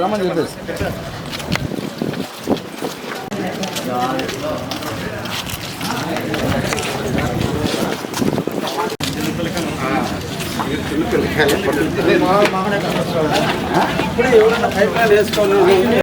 రమ్మని చెప్పేసి. ఇప్పుడు ఎవరన్నా పైప్ లైన్ వేసుకోవాలి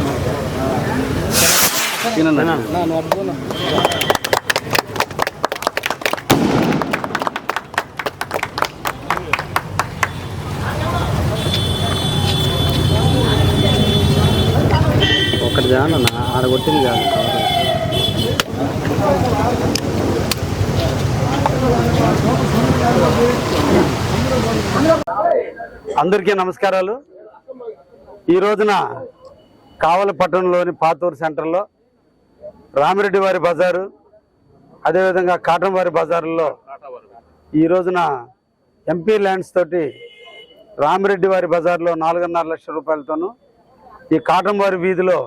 ఒకటి చాలు అన్న ఆడ కొట్టింది చాలు. అందరికీ నమస్కారాలు. ఈ రోజున కావలి పట్టణంలోని పాతూరు సెంటర్లో రామిరెడ్డి వారి బజారు అదేవిధంగా కాటన్ వారి బజారులో ఈ రోజున ఎంపీ ల్యాండ్స్ తోటి రామిరెడ్డి వారి బజార్లో నాలుగున్నర లక్షల రూపాయలతోనూ ఈ కాటన్ వారి వీధిలో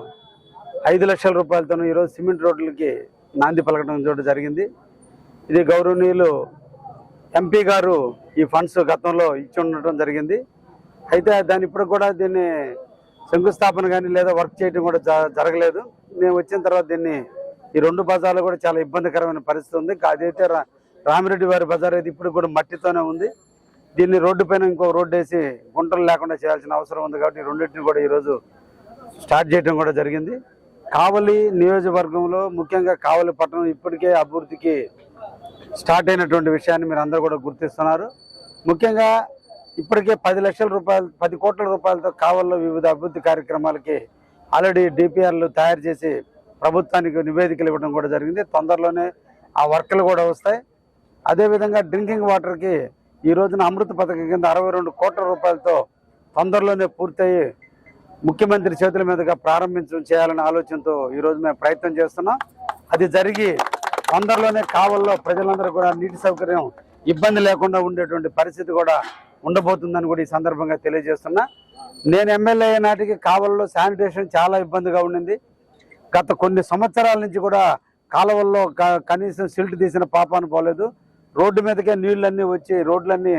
ఐదు లక్షల రూపాయలతోనూ ఈరోజు సిమెంట్ రోడ్లకి నాంది పలకడం చూడడం జరిగింది. ఇది గౌరవనీయులు ఎంపీ గారు ఈ ఫండ్స్ గతంలో ఇచ్చి ఉండటం జరిగింది. అయితే దాని ఇప్పుడు కూడా దీన్ని శంకుస్థాపన కానీ లేదా వర్క్ చేయడం కూడా జ- జరగలేదు. మేము వచ్చిన తర్వాత దీన్ని ఈ రెండు బజార్లు కూడా చాలా ఇబ్బందికరమైన పరిస్థితి ఉంది. అదైతే రా- రామిరెడ్డి వారి బజార్ అయితే ఇప్పుడు కూడా మట్టితోనే ఉంది. దీన్ని రోడ్డు పైన ఇంకో రోడ్డు వేసి గుంటలు లేకుండా చేయాల్సిన అవసరం ఉంది కాబట్టి రెండింటిని కూడా ఈరోజు స్టార్ట్ చేయడం కూడా జరిగింది. కావలి నియోజకవర్గంలో ముఖ్యంగా కావలి పట్టణం ఇప్పటికే అభివృద్ధికి స్టార్ట్ అయినటువంటి విషయాన్ని మీరు అందరూ కూడా గుర్తిస్తున్నారు. ముఖ్యంగా ఇప్పటికే పది లక్షల రూపాయలు పది కోట్ల రూపాయలతో కావల్లో వివిధ అభివృద్ధి కార్యక్రమాలకి ఆల్రెడీ డిపిఆర్లు తయారు చేసి ప్రభుత్వానికి నివేదికలు ఇవ్వడం కూడా జరిగింది. తొందరలోనే ఆ వర్కులు కూడా వస్తాయి. అదేవిధంగా డ్రింకింగ్ వాటర్కి ఈ రోజున అమృత పథకం కింద అరవై రెండు కోట్ల రూపాయలతో తొందరలోనే పూర్తయి ముఖ్యమంత్రి చేతుల మీదుగా ప్రారంభించడం చేయాలనే ఆలోచనతో ఈ రోజు మేము ప్రయత్నం చేస్తున్నాం. అది జరిగి తొందరలోనే కావల్లో ప్రజలందరూ కూడా నీటి సౌకర్యం ఇబ్బంది లేకుండా ఉండేటువంటి పరిస్థితి కూడా ఉండబోతుందని కూడా ఈ సందర్భంగా తెలియజేస్తున్నా. నేను ఎమ్మెల్యే అయ్యే నాటికి కావల్లో శానిటేషన్ చాలా ఇబ్బందిగా ఉండింది. గత కొన్ని సంవత్సరాల నుంచి కూడా కాలువల్లో కనీసం సిల్ట్ తీసిన పాపాను పోలేదు. రోడ్డు మీదకే నీళ్ళన్నీ వచ్చి రోడ్లన్నీ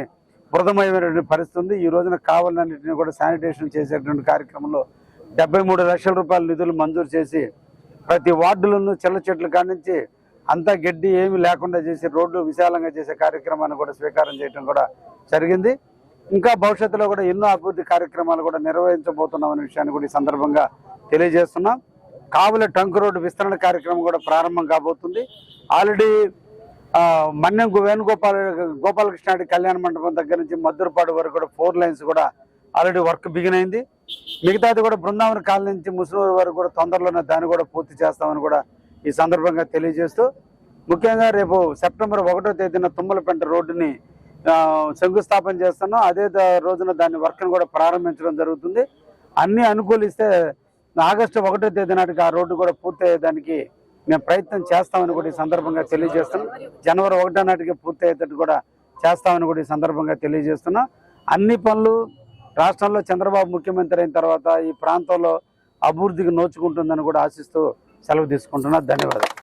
బురదమయమైనటువంటి పరిస్థితి ఉంది ఈ రోజున కావాలన్నింటినీ కూడా శానిటేషన్ చేసేటువంటి కార్యక్రమంలో డెబ్బై మూడు లక్షల రూపాయల నిధులు మంజూరు చేసి ప్రతి వార్డులను చిల్ల చెట్లు కానించి అంతా గడ్డి ఏమీ లేకుండా చేసి రోడ్లు విశాలంగా చేసే కార్యక్రమాన్ని కూడా స్వీకారం చేయడం కూడా జరిగింది. ఇంకా భవిష్యత్తులో కూడా ఎన్నో అభివృద్ధి కార్యక్రమాలు కూడా నిర్వహించబోతున్నాం అనే విషయాన్ని కూడా ఈ సందర్భంగా తెలియజేస్తున్నాం. కావుల టంక్ రోడ్డు విస్తరణ కార్యక్రమం కూడా ప్రారంభం కాబోతుంది. ఆల్రెడీ మన్యం వేణుగోపాల గోపాలకృష్ణ కళ్యాణ మండపం దగ్గర నుంచి మద్దూరుపాడు వరకు కూడా ఫోర్ లైన్స్ కూడా ఆల్రెడీ వర్క్ బిగిన్ అయింది మిగతాది కూడా బృందావన కాలనీ నుంచి ముసలూరు వరకు కూడా తొందరలోనే దాన్ని కూడా పూర్తి చేస్తామని కూడా ఈ సందర్భంగా తెలియజేస్తూ ముఖ్యంగా రేపు సెప్టెంబర్ ఒకటో తేదీన తుమ్మలపెంట రోడ్డుని శంకుస్థాపన చేస్తున్నాం. అదే రోజున దాని వర్క్ను కూడా ప్రారంభించడం జరుగుతుంది. అన్ని అనుకూలిస్తే ఆగస్టు ఒకటో తేదీ నాటికి ఆ రోడ్డు కూడా పూర్తయ్యేదానికి మేము ప్రయత్నం చేస్తామని కూడా ఈ సందర్భంగా తెలియజేస్తున్నాం. జనవరి ఒకటో నాటికి పూర్తయ్యేటట్టు కూడా చేస్తామని కూడా ఈ సందర్భంగా తెలియజేస్తున్నాం. అన్ని పనులు రాష్ట్రంలో చంద్రబాబు ముఖ్యమంత్రి అయిన తర్వాత ఈ ప్రాంతంలో అభివృద్ధికి నోచుకుంటుందని కూడా ఆశిస్తూ సెలవు తీసుకుంటున్నా. ధన్యవాదాలు.